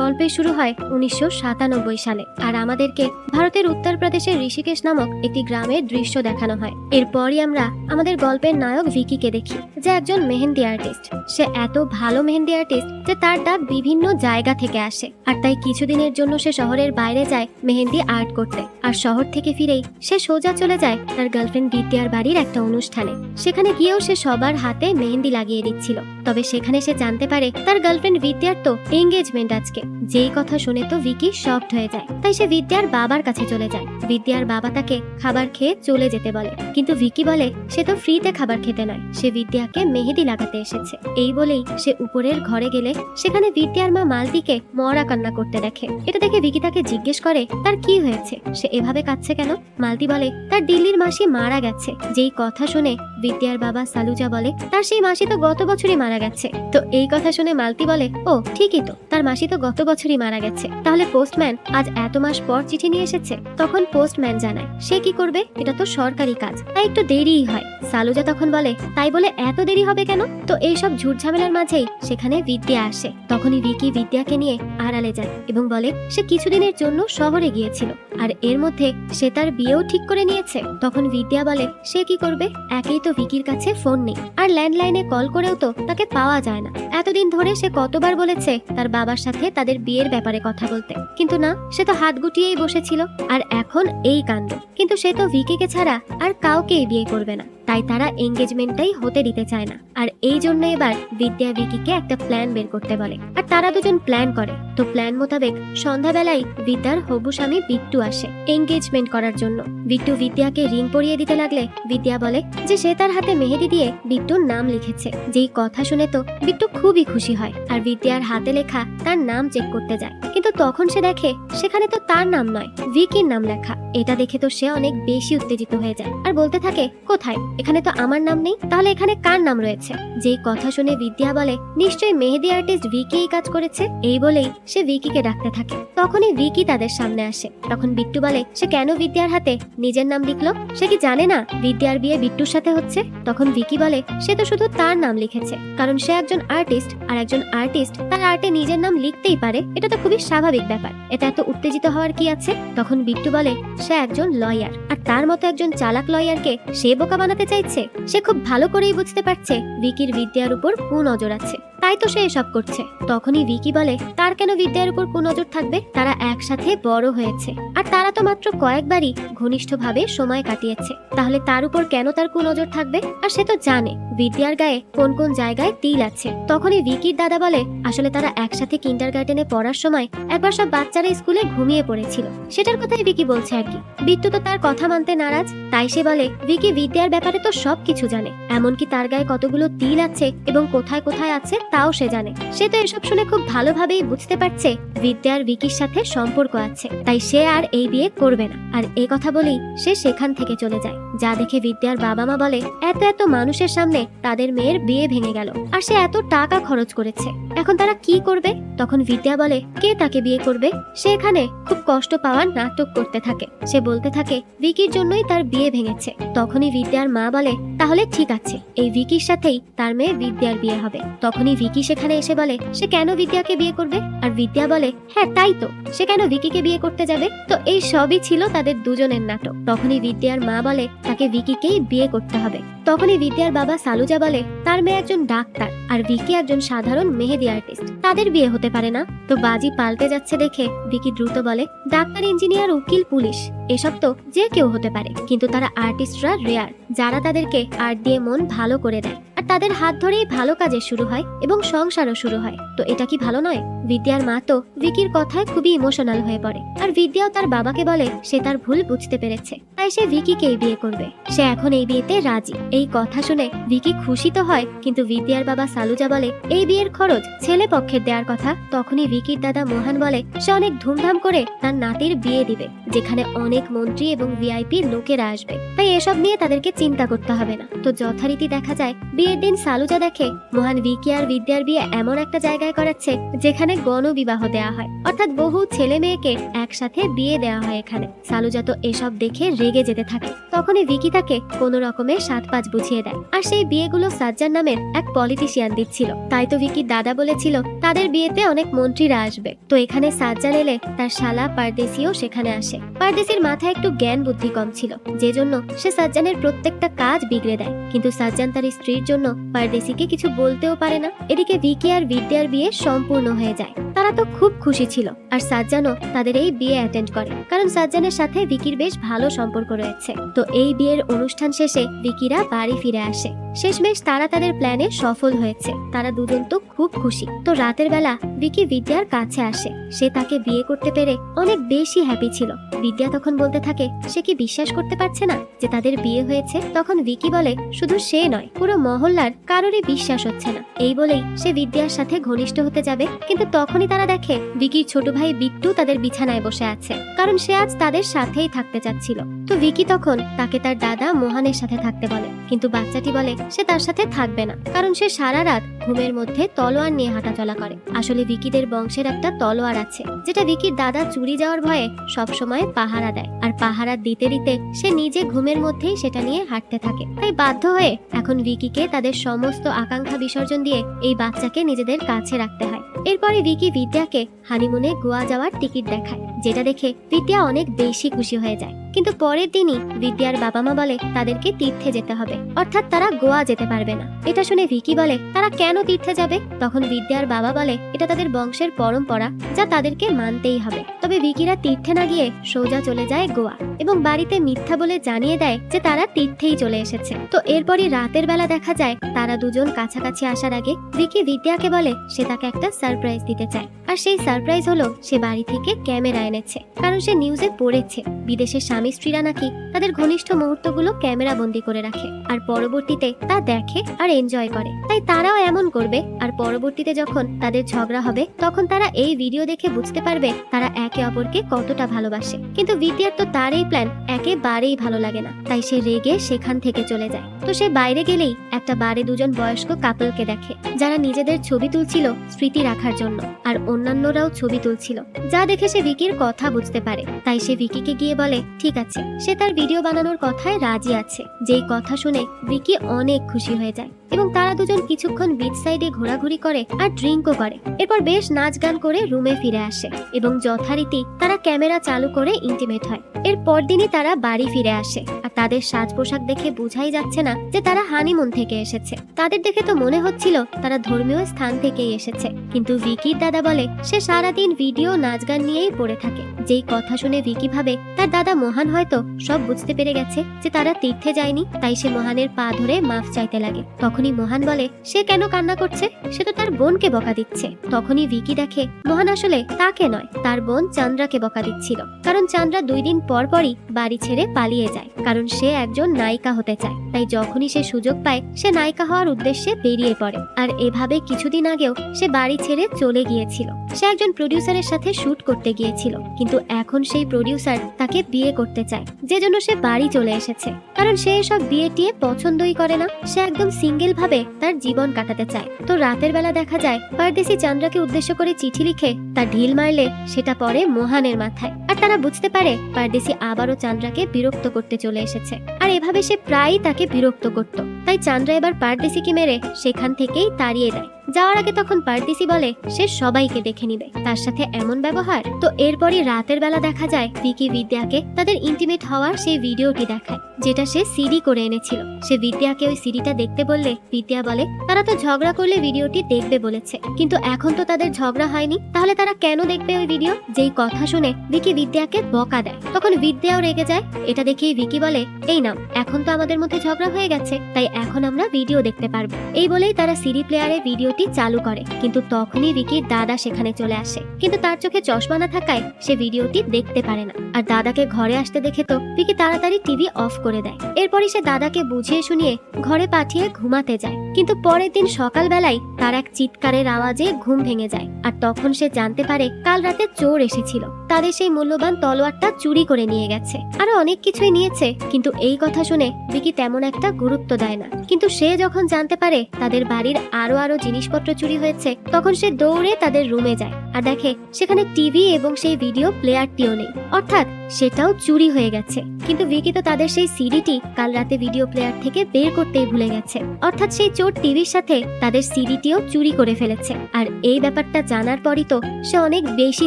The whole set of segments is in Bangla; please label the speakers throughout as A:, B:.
A: গল্পে শুরু হয় উনিশশো সাতানব্বই সালে। আর আমাদেরকে ভারতের উত্তরপ্রদেশের ঋষিকেশ নামক একটি গ্রামের দৃশ্য দেখানো হয়। এরপরই আমরা আমাদের গল্পের নায়ক ভিকিকে দেখি, যে একজন মেহেন্দি আর্টিস্ট সে এত ভালো মেহেন্দি আর্টিস্ট যে তার ডাক বিভিন্ন জায়গা থেকে আসে। আর তাই কিছুদিনের জন্য সে শহরের বাইরে যায় মেহেন্দি আর্ট করতে। আর শহর থেকে ফিরেই সে সোজা চলে যায় তার গার্লফ্রেন্ড বিদ্যার বাড়ির একটা অনুষ্ঠানে। সেখানে গিয়েও সে সবার হাতে মেহেন্দি লাগিয়ে দিচ্ছিল। তবে সেখানে সে জানতে পারে তার গার্লফ্রেন্ড বিদ্যার তো এঙ্গেজমেন্ট আজকে। যেই কথা শুনে তো ভিকি শকড হয়ে যায়। তাই সে বিদ্যার বাবার কাছে চলে যায়। বিদ্যার বাবা তাকে খাবার খেয়ে চলে যেতে বলে। কিন্তু ভিকি বলে, সে তো ফ্রিতে খাবার খেতে নয়। সে বিদ্যাকে মেহেদি লাগাতে এসেছে। এই বলেই সে উপরের ঘরে গেলে সেখানে বিদ্যার মা মালতিকে মরা কান্না করতে দেখে। এটা দেখে ভিকি তাকে জিজ্ঞেস করে, তার কি হয়েছে? সে এভাবে কাঁদছে কেন? মালতি বলে, তার দিল্লির মাসি মারা গেছে। যেই কথা শুনে বিদ্যার বাবা সালুজা বলে, তার সেই মাসি তো গত বছরই মারা গেছে। তো এই কথা শুনে মালতি বলে, ও, ঠিকই তো। তার মাসি তো গত বছরই মারা গেছে। তাহলে পোস্টম্যান আজ এত মাস পর চিঠি নিয়ে এসেছে? তখন পোস্টম্যান জানায়, সে কি করবে? এটা তো সরকারি কাজ। তাই একটু দেরিই হয়। সালুজা তখন বলে, তাই বলে এত দেরি হবে কেন? তো এইসব ঝামেলার মাঝেই সেখানে বিদ্যা আসে। তখনই ভিকি বিদ্যাকে নিয়ে আড়ালে যায় এবং বলে, সে কিছুদিনের জন্য শহরে গিয়েছিল আর এর মধ্যে সে তার বিয়েও ঠিক করে নিয়েছে। তখন বিদ্যা বলে, সে কি করবে? একেই তো ভিকির কাছে ফোন নেই। আর ল্যান্ডলাইনে কল করেও তো তাকে পাওয়া যায় না। এতদিন ধরে সে কতবার বলেছে তার বাবার সাথে তাদের বিয়ের ব্যাপারে কথা বলতে। কিন্তু না, সে তো হাত গুটিয়েই বসেছিল। আর এখন এই কাণ্ড। কিন্তু সে তো ভিকিকে ছাড়া আর কাউকেই বিয়ে করবে না। তাই তারা এঙ্গেজমেন্টটাই হতে দিতে চায় না। আর এই জন্য এবার বিদ্যা ভিকিকে একটা প্ল্যান বের করতে বলে। আর তারা দুজন প্ল্যান করে। তো প্ল্যান মোতাবেক সন্ধ্যাবেলায় বিদ্যার হবু স্বামী বিট্টু আসে এঙ্গেজমেন্ট করার জন্য। বিট্টু বিদ্যাকে রিং পরিয়ে দিতে লাগলে বিদ্যা বলে যে সে তার হাতে মেহেদি দিয়ে বিট্টুর নাম লিখেছে। যেই কথা শুনে তো বিট্টু খুবই খুশি হয়। আর বিদ্যার হাতে লেখা তার নাম চেক করতে যায়। কিন্তু তখন সে দেখে সেখানে তো তার নাম নয়, ভিকির নাম লেখা। এটা দেখে তো সে অনেক বেশি উত্তেজিত হয়ে যায়। আর বলতে থাকে, কোথায়? এখানে তো আমার নাম নেই, তাহলে এখানে কার নাম রয়েছে? যেই কথা শুনে বিদ্যা বলে, নিশ্চয়ই মেহেদি আর্টিস্ট ভিকি এই কাজ করেছে? এই বলেই সে ভিকিকে ডাকতে থাকে। তখনই ভিকি তাদের সামনে আসে। তখন বিট্টু বলে, সে কেন বিদ্যার হাতে নিজের নাম লিখলো? সে কি জানে না বিদ্যার বিয়ে বিট্টুর সাথে হচ্ছে? তখন ভিকি বলে, সে তো শুধু তার নাম লিখেছে, কারণ সে একজন আর্টিস্ট আর একজন আর্টিস্ট তার আর্টে নিজের নাম লিখতেই পারে, এটা তো খুবই স্বাভাবিক ব্যাপার। এটা এত উত্তেজিত হওয়ার কি আছে? তখন বিট্টু বলে, সে একজন লয়ার আর তার মতো একজন চালাক লয়ারকে সে বোকা বানাতে চাইছে, সে খুব ভালো করেই বুঝতে পারছে ভিকির বিদ্যার উপর কুনজর আছে। তাই তো সে এসব করছে। তখনই ভিকি বলে, তার কেন বিদ্যার উপর কুনজর থাকবে? তারা একসাথে বড় হয়েছে। আর তারা তো মাত্র কয়েকবারই ঘনিষ্ঠভাবে সময় কাটিয়েছে। তাহলে তার উপর কেন তার কুনজর থাকবে? আর সে তো জানে, বিদ্যার গায়ে কোন কোন জায়গায় তিল আছে। তখনই ভিকির দাদা বলে, আসলে তারা একসাথে কিন্ডার গার্ডেনে পড়ার সময় একবার সব বাচ্চারা স্কুলে ঘুমিয়ে পড়েছিল। সেটার কথাই ভিকি বলছে আর কি। তো তার কথা মানতে নারাজ। তাই সে বলে, ভিকি, বিদ্যার ব্যাপারে তো সব কিছু জানে। এমনকি তার গায়ে কতগুলো তিল আছে এবং কোথায় কোথায় আছে তাও সে জানে। সে তো এসব শুনে খুব ভালোভাবেই বুঝতে পারছে বিদ্যার ভিকির সাথে সম্পর্ক আছে। তাই সে আর এই বিয়ে করবে না। আর এই কথা বলেই সে সেখান থেকে চলে যায়। যা দেখে বিদ্যার বাবা মা বলে, এত এত মানুষের সামনে তাদের মেয়ের বিয়ে ভেঙে গেল। আর সে এত টাকা খরচ করেছে। এখন তারা কি করবে? তখন বিদ্যা বলে, কে তাকে বিয়ে করবে? সে এখানে খুব কষ্ট পাওয়ার নাটক করতে থাকে। সে বলতে থাকে, ভিকির জন্যই তার বিয়ে ভেঙেছে। তখনই বিদ্যার মা বলে, তাহলে ঠিক আছে, এই ভিকির সাথেই তার মেয়ে বিদ্যার বিয়ে হবে। তখনই ভিকি সেখানে এসে বলে, সে কেন বিদ্যাকে বিয়ে করবে? আর বিদ্যা বলে হ্যাঁ তাই তো, সে কেন ভিকিকে বিয়ে করতে যাবে? তো এই সবই ছিল তাদের দুজনের নাটক। তখনই বিদ্যার মা বলে, তাকে ভিকিকেই বিয়ে করতে হবে। তখনই বিদ্যার বাবা সালুজা বলে, তার মেয়ে একজন ডাক্তার আর ভিকি একজন সাধারণ মেহেদি আর্টিস্ট। তাদের বিয়ে হতে পারে না? তো বাজি পাল্টে যাচ্ছে দেখে ভিকি দ্রুত বলে, ডাক্তার, ইঞ্জিনিয়ার, উকিল, পুলিশ, এসব তো যে কেউ হতে পারে। কিন্তু তারা আর্টিস্টরা রেয়ার, যারা তাদেরকে আর্ট দিয়ে মন ভালো করে দেয়। আর তাদের হাত ধরেই ভালো কাজের শুরু হয় এবং সংসারও শুরু হয়। তো এটা কি ভালো নয়? বিদ্যার মা তো ভিকির কথায় খুবই ইমোশনাল হয়ে পড়ে। আর বিদ্যাও তার বাবাকে বলে, সে তার ভুল বুঝতে পেরেছে। তাই সে ভিকিকেই বিয়ে করবে। সে এখন এই বিয়েতে রাজি। এই কথা শুনে ভিকি খুশি তো হয়, কিন্তু বিদ্যার বাবা সালুজা বলে, এই বিয়ের খরচ ছেলে পক্ষের দেওয়ার কথা। তখনই ভিকির দাদা মোহন বলে, সে অনেক ধুমধাম করে তার নাতির বিয়ে দিবে, যেখানে অনেক মন্ত্রী এবং ভিআইপি লোকেরা আসবে। তাই এসব নিয়ে তাদেরকে চিন্তা করতে হবে না। তো যথারীতি দেখা যায়, বিয়ের দিন সালুজা দেখে মোহন ভিকি আর বিদ্যার বিয়ে এমন একটা জায়গায় করাচ্ছে, যেখানে গণবিবাহ দেওয়া হয়। অর্থাৎ বহু ছেলে মেয়েকে একসাথে বিয়ে দেওয়া হয় এখানে। সালুজা তো এসব দেখে রেগে যেতে থাকে। তখনই ভিকি তাকে কোনো রকমের সাত পা কাজ বুঝিয়ে দেয়। আর সেই বিয়েগুলো সাজ্জান নামের এক পলিটিশিয়ান দিচ্ছিল। তাই তো ভিকির দাদা বলেছিল, তাদের বিয়েতে অনেক মন্ত্রীরা আসবে। তো এখানে সাজ্জান এলে তার শালা পারদেশিও সেখানে আসে। পারদেশির মাথায় একটু জ্ঞান বুদ্ধি কম ছিল। যে জন্য সে সাজ্জানের প্রত্যেকটা কাজ বিগড়ে দেয়। কিন্তু সাজ্জান তার স্ত্রীর জন্য পারদেশিকে কিছু বলতেও পারে না। এদিকে ভিকি আর বিদ্যার বিয়ে সম্পূর্ণ হয়ে যায়। তারা তো খুব খুশি ছিল। আর সাজ্জানও তাদের এই বিয়ে অ্যাটেন্ড করে। কারণ সাজ্জানের সাথে ভিকির বেশ ভালো সম্পর্ক রয়েছে। তো এই বিয়ের অনুষ্ঠান শেষে ভিকিরা বাড়ি ফিরে আসে। শেষমেশ তারা তাদের প্ল্যানে সফল হয়েছে। তারা দুজন তো খুব খুশি। তো রাতের বেলা ভিকি বিদ্যার কাছে আসে। সে তাকে বিয়ে করতে পেরে অনেক বেশি হ্যাপি ছিল। বিদ্যা তখন বলতে থাকে, সে কি বিশ্বাস করতে পারছে না যে তাদের বিয়ে হয়েছে? তখন ভিকি বলে, শুধু সে নয়, পুরো মহল্লার কারোরই বিশ্বাস হচ্ছে না। এই বলেই সে বিদ্যার সাথে ঘনিষ্ঠ হতে যাবে। কিন্তু তখনই তারা দেখে, ভিকির ছোট ভাই বিট্টু তাদের বিছানায় বসে আছে। কারণ সে আজ তাদের সাথেই থাকতে চাচ্ছিল। তো ভিকি তখন তাকে তার দাদা মোহানের সাথে থাকতে বলে। কিন্তু বাচ্চাটি বলে সে তার সাথে থাকবে না, কারণ সে সারা রাত ঘুমের মধ্যে তলোয়ার নিয়ে হাঁটাচলা করে। আসলে ভিকিদের বংশের একটা তলোয়ার আছে, যেটা ভিকির দাদা চুরি যাওয়ার ভয়ে সবসময় পাহারা দেয়। আর পাহারা দিতে দিতে সে নিজে ঘুমের মধ্যেই সেটা নিয়ে হাঁটতে থাকে। তাই বাধ্য হয়ে এখন ভিকিকে তাদের সমস্ত আকাঙ্ক্ষা বিসর্জন দিয়ে এই বাচ্চাকে নিজেদের কাছে রাখতে হয়। এরপরে ভিকি বিদ্যাকে হানিমুনে গোয়া যাওয়ার টিকিট দেখায়, যেটা দেখে বিদ্যা অনেক বেশি খুশি হয়ে যায়। কিন্তু পরের দিনই বিদ্যার বাবা মা বলে তাদেরকে তীর্থে যেতে হবে। অর্থাৎ তারা গোয়া যেতে পারবে না। এটা শুনে ভিকি বলে, তারা কেন তীর্থে যাবে? তখন বিদ্যার বাবা বলে, এটা তাদের বংশের পরম্পরা যা তাদেরকে মানতেই হবে। তবে ভিকিরা তীর্থে না গিয়ে সোজা চলে যায় গোয়া এবং বাড়িতে মিথ্যা বলে জানিয়ে দেয় যে তারা তীর্থেই চলে এসেছে। তো এরপরই রাতের বেলা দেখা যায়, তারা দুজন কাছাকাছি আসার আগে ভিকি বিদ্যাকে বলে, সে তাকে একটা সারপ্রাইজ দিতে চায়। আর সেই সারপ্রাইজ হলো সে বাড়ি থেকে ক্যামেরা এনেছে। কারণ সে নিউজে পড়েছে বিদেশের স্বামী স্ত্রীরা নাকি তাদের ঘনিষ্ঠ মুহূর্তগুলো ক্যামেরা বন্দি করে রাখে, আর পরবর্তীতে তা দেখে আর এনজয় করে। তাই তারাও এমন করবে, আর পরবর্তীতে যখন তাদের ঝগড়া হবে, তখন তারা এই ভিডিও দেখে বুঝতে পারবে তারা একে অপরকে কতটা ভালোবাসে। কিন্তু বিদ্যার তো তার এই প্ল্যান একেবারেই ভালো লাগে না। তাই সে রেগে সেখান থেকে চলে যায়। তো সে বাইরে গেলেই একটা বারে দুজন বয়স্ক কাপলকে দেখে, যারা নিজেদের ছবি তুলছিল স্মৃতি রাখার জন্য, আর অন্যান্যরাও ছবি তুলছিল। যা দেখে সে ভিকির কথা বুঝতে পারে। তাই সে ভিকিকে গিয়ে বলে, ঠিক আছে। সে তার ভিডিও বানানোর কথায় রাজি আছে। যেই কথা শুনে ভিকি অনেক খুশি হয়ে যায় এবং তারা দুজন কিছুক্ষণ বিচ সাইডে ঘোরাঘুরি করে আর ড্রিঙ্কও করে। এরপর বেশ নাচ গান করে রুমে ফিরে আসে এবং যথারীতি তারা ক্যামেরা চালু করে ইন্টিমেট হয়। এর পরদিনই তারা বাড়ি ফিরে আসে আর তাদের সাজ পোশাক দেখে বোঝাই যাচ্ছে না যে তারা হানিমুন থেকে এসেছে। তাদের দেখে তো মনে হচ্ছিল তারা ধর্মীয় স্থান থেকেই এসেছে। কিন্তু ভিকির দাদা বলে, সে সারাদিন ভিডিও নাচ গান নিয়েই পড়ে থাকে। যেই কথা শুনে ভিকি ভাবে, তার দাদা মোহন হয়তো সব বুঝতে পেরে গেছে যে তারা তীর্থে যায়নি, তাই সে মহানের পা ধরে মাফ চাইতে লাগে। তখনই মহান বলে, সে কেন কান্না করছে? সে তো তার বোনকে বকা দিচ্ছে। তখনই ভিকি দেখে, মোহন আসলে তাকে নয়, তার বোন চান্দ্রাকে বকা দিচ্ছিল। কারণ চান্দ্রা দুই দিন পর পরই বাড়ি ছেড়ে পালিয়ে যায়, কারণ সে একজন নায়িকা হতে চায়। তাই যখনই সে সুযোগ পায়, সে নায়িকা হওয়ার উদ্দেশ্যে বেরিয়ে পড়ে। আর এভাবে কিছুদিন আগেও সে বাড়ি ছেড়ে চলে গিয়েছিল। সে একজন প্রডিউসারের সাথে শুট করতে গিয়েছিল। কিন্তু এখন সেই প্রডিউসার তাকে বিয়ে করতে চায়, যে জন্য সে বাড়ি চলে এসেছে। কারণ সে এসব বিয়ে টিয়ে পছন্দই করে না। সে একদম সিঙ্গেল ভাবে তার জীবন কাটাতে চায়। তো রাতের বেলা দেখা যায়, পারদেশি চান্দ্রাকে উদ্দেশ্য করে চিঠি লিখে তার ঢিল মারলে সেটা পড়ে মোহানের মাথায়। আর তারা বুঝতে পারে, পারদেশি আবারও চান্দ্রাকে বিরক্ত করতে চলে এসেছে। আর এভাবে সে প্রায়ই তাকে বিরক্ত করত। তাই চান্দ্রা এবার পারদেশিকে মেরে সেখান থেকেই তাড়িয়ে দেয়। যাওয়ার আগে তখন পারদেশি বলে, সে সবাইকে দেখে নিবে। তার সাথে এমন ব্যবহার? তো এরপরই রাতের বেলা দেখা যায়, ভিকি বিদ্যাকে তাদের ইন্টিমেট হওয়ার সেই ভিডিওটি দেখায়, যেটা সে সিডি করে এনেছিল। সে বিদ্যাকে ওই সিডিটা দেখতে বললে, বিদ্যা বলে, তারা তো ঝগড়া করলে ভিডিওটি দেখবে বলেছে। কিন্তু এখন তো তাদের ঝগড়া হয়নি, তাহলে তারা কেন দেখবে ওই ভিডিও? যেই কথা শুনে ভিকি বিদ্যাকে বকা দেয়। তখন বিদ্যাও রেগে যায়। এটা দেখেই ভিকি বলে, এই নাম এখন তো আমাদের মধ্যে ঝগড়া হয়ে গেছে, তাই এখন আমরা ভিডিও দেখতে পারব। এই বলেই তারা সিডি প্লেয়ারে ভিডিওটি চালু করে। কিন্তু তখনই রিকির দাদা সেখানে চলে আসে। কিন্তু তার চোখে চশমা না থাকায় সে ভিডিওটি দেখতে পারে না। আর দাদাকে ঘরে আসতে দেখে তো রিকি তাড়াতাড়ি টিভি অফ করে দেয়। এরপরই সে দাদাকে বুঝিয়ে শুনিয়ে ঘরে পাঠিয়ে ঘুমাতে যায়। কিন্তু পরের দিন সকালবেলায় তার এক চিৎকারের আওয়াজে ঘুম ভেঙে যায়। আর তখন সে জানতে পারে কাল রাতে চোর এসেছিল। তাদের সেই মূল্যবান তলোয়ারটা চুরি করে নিয়ে গেছে। আরও অনেক কিছুই নিয়েছে, কিন্তু এই কথা শুনে বিকি তেমন একটা গুরুত্ব দেয় না। কিন্তু সে যখন জানতে পারে তাদের বাড়ির আরও আরও জিনিসপত্র চুরি হয়েছে, তখন সে দৌড়ে তাদের রুমে যায়। আর দেখে সেখানে টিভি এবং সেই ভিডিও প্লেয়ারটিও নেই। অর্থাৎ সেটাও চুরি হয়ে গেছে। কিন্তু ভিকি তো তাদের সেই সিডিটি কাল রাতে ভিডিও প্লেয়ার থেকে বের করতেই ভুলে গেছে। অর্থাৎ সেই চোর টিভির সাথে তাদের সিডিটিও চুরি করে ফেলেছে। আর এই ব্যাপারটা জানার পরই তো সে অনেক বেশি